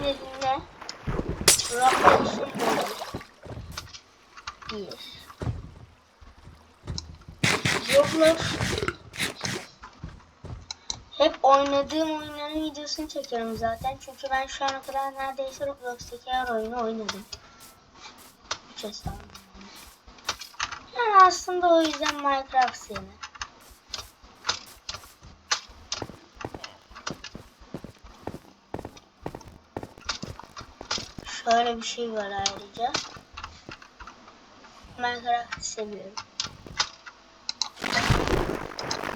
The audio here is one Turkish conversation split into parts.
bir de dinle. Roblox'un modu. Bir. Roblox hep oynadığım oyunların videosunu çekiyorum zaten. Çünkü ben şu ana kadar neredeyse Roblox'taki her oyunu oynadım. 3 hesabım. Yani aslında o yüzden Minecraft sevmem. Şöyle bir şey var ayrıca. Minecraft'ı seviyorum.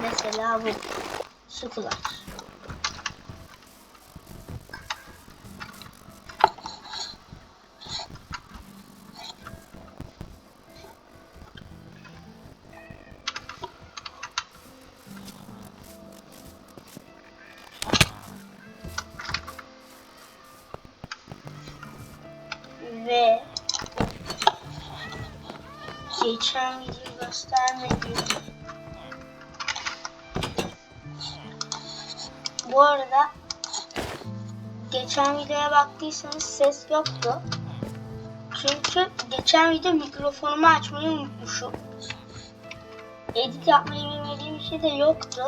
Mesela bu. Sukular. Ve geçen videoyu göstermedim. Bu arada geçen videoya baktıysanız ses yoktu. Çünkü geçen video mikrofonumu açmayı unutmuşum. Edit yapmayı bilmediğim şey de yoktu.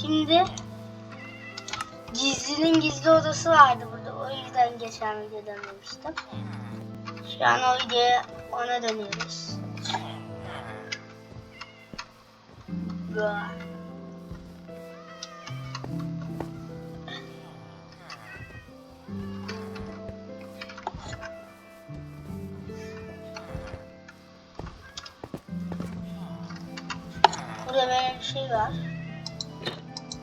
Şimdi gizlinin gizli odası vardı burada. O yüzden geçen video dönmemiştim. Şu an o videoya ona dönüyoruz. Burada böyle bir şey var.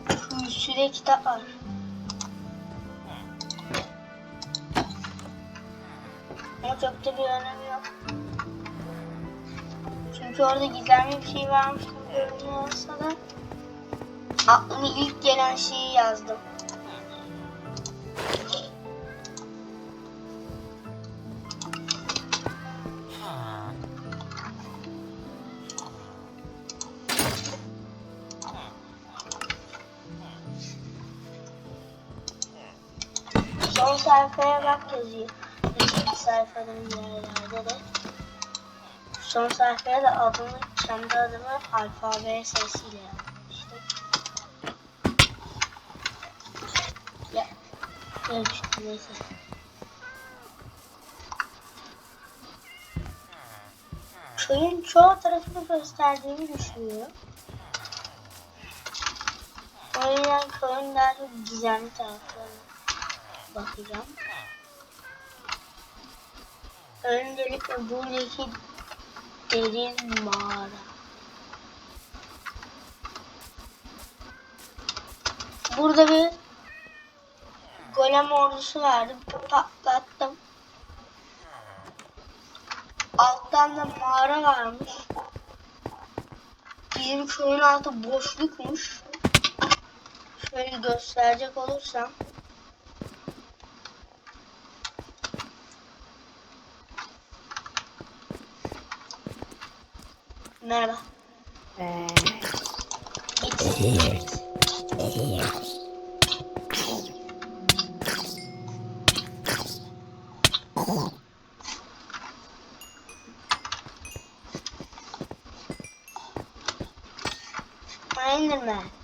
Bir sürü kitap var. Ama çok da bir önemi yok. Çünkü orada gizemli bir şey varmış gibi görünüyor olsa da aklıma ilk gelen şeyi yazdım. Son sayfaya bak yazıyor. Sayfadan yerlerde de. Son sayfaya da adımı, kendi adımı alfabe sesiyle yazmıştım. Ya, evet, neyse. Köyün çoğu tarafını gösterdiğimi düşünüyorum. O yüzden köyün daha çok gizemli taraflarına bakacağım. Öncelikle buradaki derin mağara. Burada bir golem ordusu vardı. Patlattım. Alttan da mağara varmış. Bizim köyün altı boşlukmuş. Şöyle gösterecek olursam. Merhaba. Git. Enderman. İyi,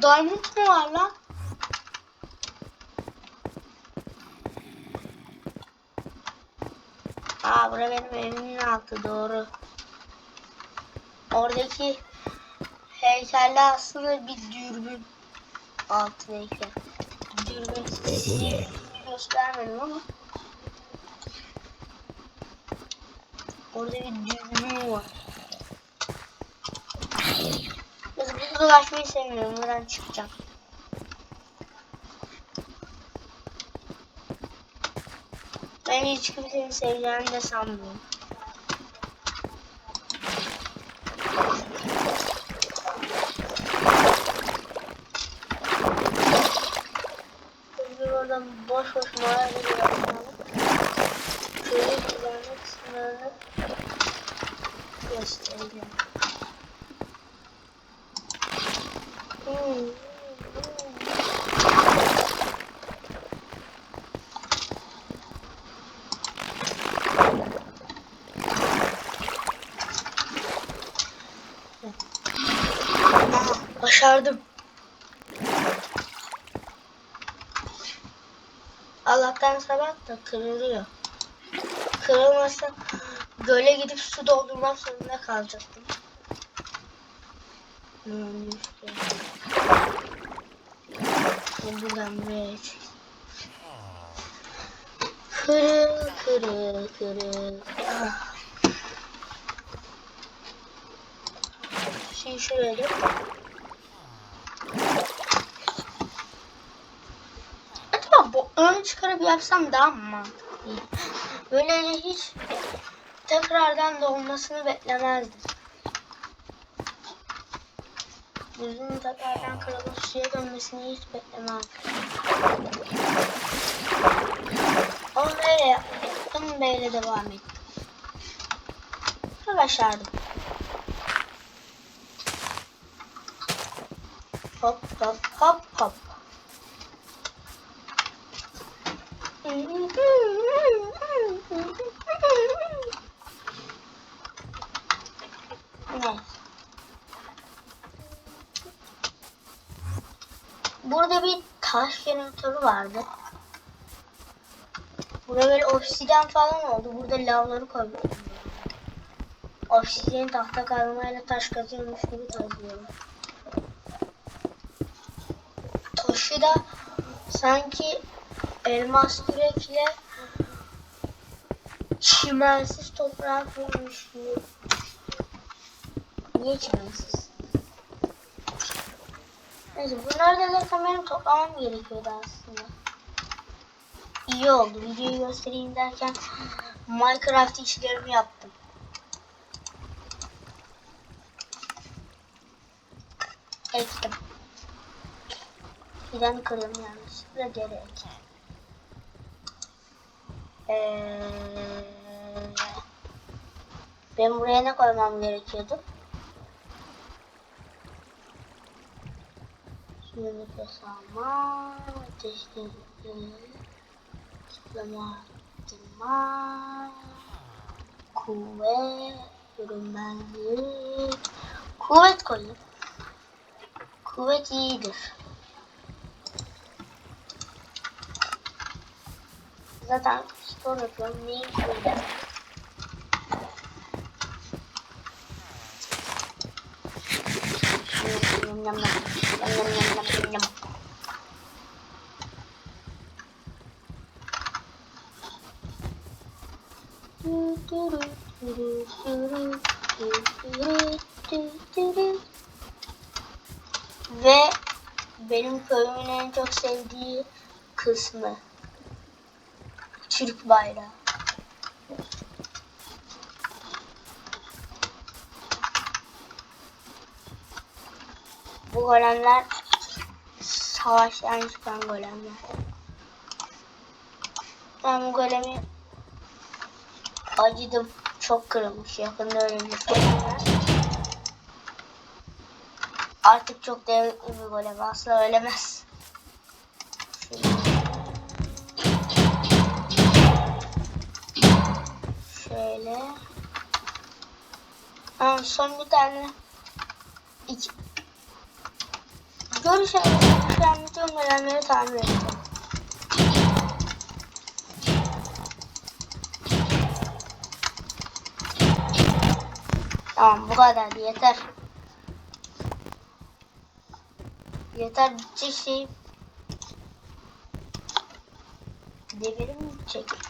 altında diamond mı var lan? Aa bura benim evimin altı doğru. Oradaki heykelde aslında bir dürbün altı heykel. Dürbün size göstermedim ama orada bir dürbün var. Burada dolaşmayı sevmiyorum. Buradan çıkacağım. Ben hiç kimsenin seveceğini de sanmıyorum. Biz oradan boş boş mağara gibi yapalım. kralını göstereceğim. Hmm. Aha, başardım. Allah'tan sabah da kırılıyor. Kırılmasa göle gidip su doldurmak zorunda kalacaktım. Hmm, Buradan buraya. Kırıl kırıl kırıl. Ah. Şimdi şöyle. Acaba ön çıkarıp yapsam daha mı mantıklı? Böylece hiç tekrardan dolmasını beklemezdim. Yüzünün tekrardan kırılıp suya dönmesini hiç beklemezdim. Ama böyle yaptım, böyle devam ettim. Ve başardım. Hop hop hop hop. Ne? Burada bir taş jeneratörü vardı. Burada böyle obsidyen falan oldu. Burada lavları koydum. Obsidyen tahta kazmayla taş kazıyormuş gibi kazıyorum. Taşı da sanki elmas kürekle çimensiz koymuş gibi. Niye çimensiz? Neyse bunları da zaten benim toplamam gerekiyordu aslında. İyi oldu. Videoyu göstereyim derken Minecraft işlerimi yaptım. Ektim. Fidan kırdım yanlışlıkla geri ektim. Ee, ben buraya ne koymam gerekiyordu? Şimdi nefes alma, ateşli zıplama, arttırma, kuvvet, görünmezlik, kuvvet koyayım. Kuvvet iyidir. Zaten spor yapıyorum. Neyi koyacağım? Ve benim köyümün en çok sevdiği kısmı Türk bayrağı. Bu golemler savaştan çıkan golemler. Ben bu golemi acıdım. Çok kırılmış. Yakında ölecek. Artık çok devletli bir golem. Asla ölemez. Şöyle. Ha, son bir tane. İki. Görüş şu an bütün golemleri tamir ettim. Tamam bu kadar yeter. Yeter bitecek şey. Devirim bitecek.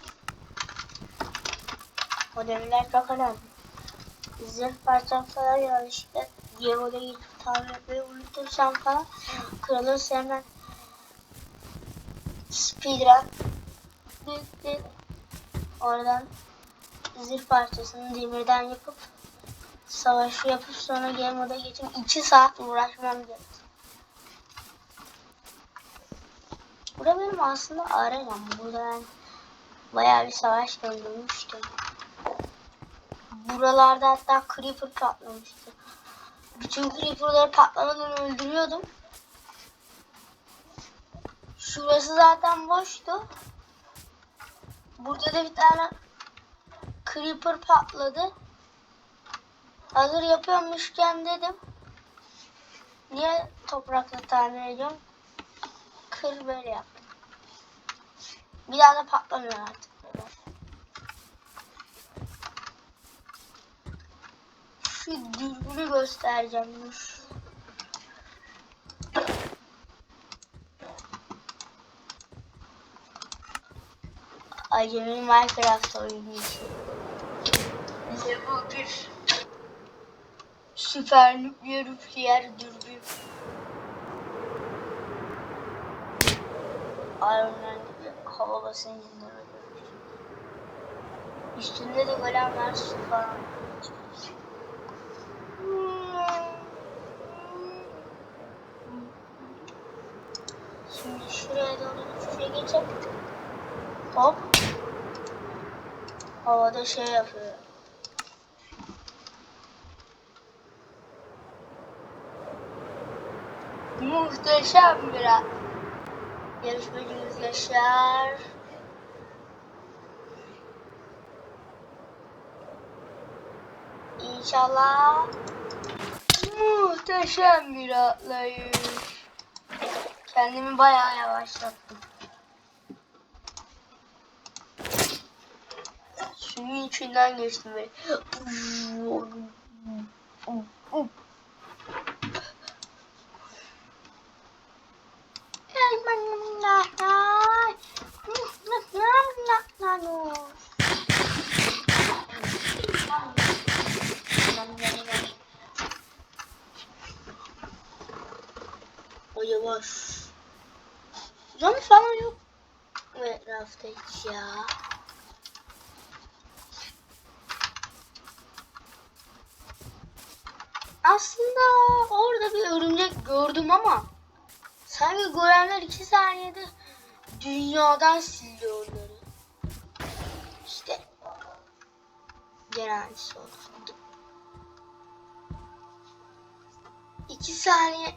O demirler çok önemli. Zırh parçam falan yanlışlıkla Yemo'da gidip tamir etmeyi unutursam falan kırılırsa hemen speedrun büyük oradan zırh parçasını demirden yapıp savaşı yapıp sonra game moda geçip 2 saat uğraşmam gerek. Burada benim aslında arenam. Burada ben bayağı bir savaş döndürmüştüm. Buralarda hatta creeper patlamıştı. Bütün creeperları patlamadan öldürüyordum. Şurası zaten boştu. Burada da bir tane creeper patladı. Hazır yapıyormuşken dedim. Niye toprakla tamir ediyorum? Kır böyle yaptım. Bir daha da patlamıyor artık. böyle. Şu dürbünü göstereceğim. Dur. Acemi Minecraft oyuncusu. Bize bu bir süper nükleer nükleer dürbün. Iron Man hava basıncından ölüyormuş. Üstünde de golemler su falan. Şimdi şuraya doğru şuraya geçelim. Hop. Havada şey yapıyor. Muhteşem bir an. Yarışmacımız Yaşar. İnşallah muhteşem bir atlayış. Kendimi bayağı yavaşlattım. Suyun içinden geçtim ve O yavaş. Zombi falan yok. Ve rafta hiç ya. Aslında orada bir örümcek gördüm ama sanki görenler iki saniyede dünyadan sildi onları. İşte garantisi oldu. İki saniye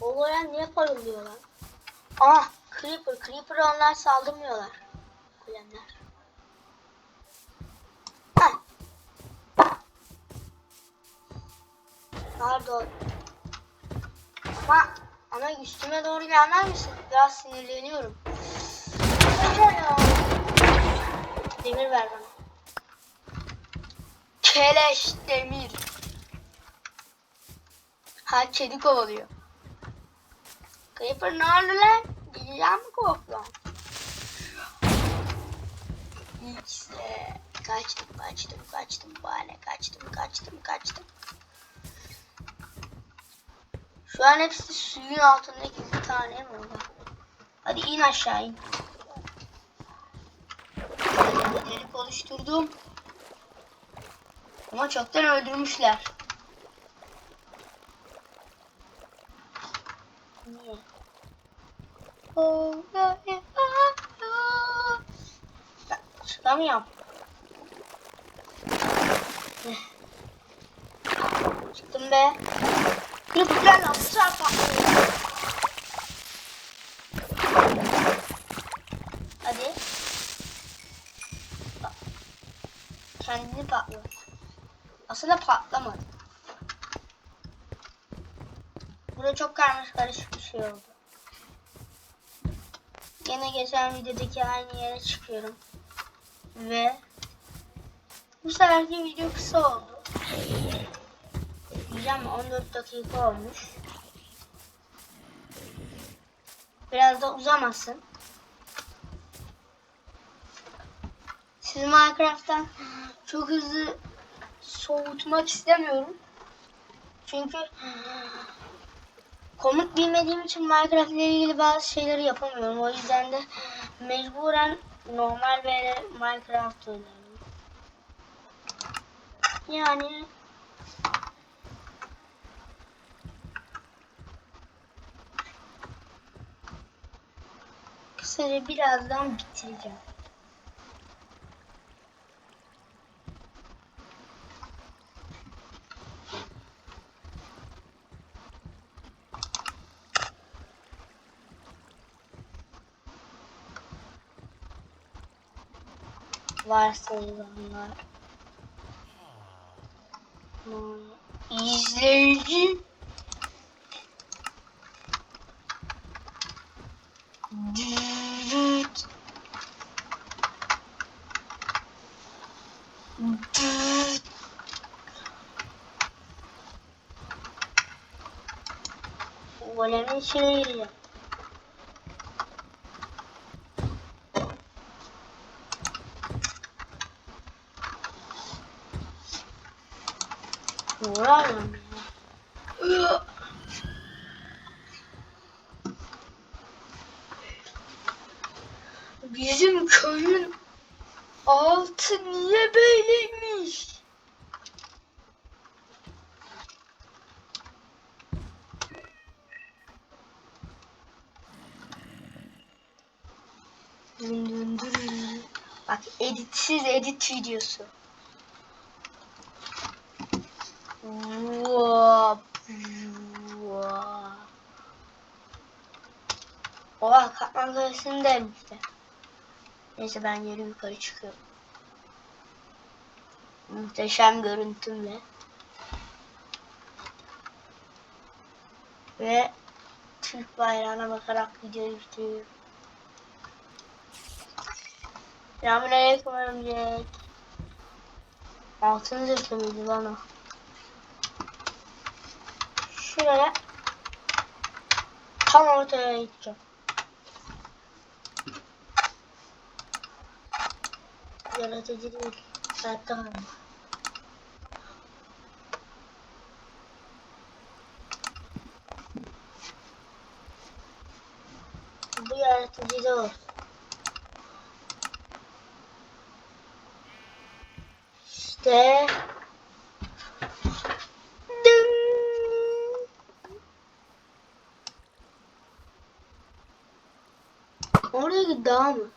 O gören niye parıldıyor lan? Ah Creeper Creeper onlar saldırmıyorlar. Kulemler. Heh. Pardon. Ama ama üstüme doğru gelmez misin? Biraz sinirleniyorum. Demir ver bana. Keleş demir. Ha kedi kovalıyor. Creeper ne oldu lan? Gideceğim mi korktum? İşte kaçtım kaçtım kaçtım bana kaçtım kaçtım kaçtım. Şu an hepsi suyun altındaki bir tane mi? Hadi in aşağı in. Delik oluşturdum. Ama çoktan öldürmüşler. Niye? Yeah, yeah, oh. Çıkamıyorum. Çıktım be. Bu sefer patlıyor. Hadi. Bak. Kendini patlıyor. Aslında patlamadı. Burada çok karmaşık karışık bir şey oldu. Yine geçen videodaki aynı yere çıkıyorum. Ve bu seferki video kısa oldu. Diyeceğim 14 dakika olmuş. Biraz da uzamasın. Siz Minecraft'tan çok hızlı soğutmak istemiyorum. Çünkü komut bilmediğim için Minecraft ile ilgili bazı şeyleri yapamıyorum. O yüzden de mecburen normal böyle Minecraft oynuyorum. Yani kısaca birazdan bitireceğim. Varsayılanlar. Hmm, İzleyici Düt. Düt. Golemin içine gireceğim. Bizim köyün altı niye böyleymiş? Dün. Bak editsiz edit videosu. Oha katman kalesindeyim işte. Neyse ben yeri yukarı çıkıyorum. Muhteşem görüntümle. Ve Türk bayrağına bakarak videoyu bitiriyorum. Selamünaleyküm örümcek. Altın zırhlı mıydı lan o? Şuraya tam ortaya gideceğim. Yaratıcı değil. Kalma. Bu yaratıcı da olsun. İşte Dağ mı?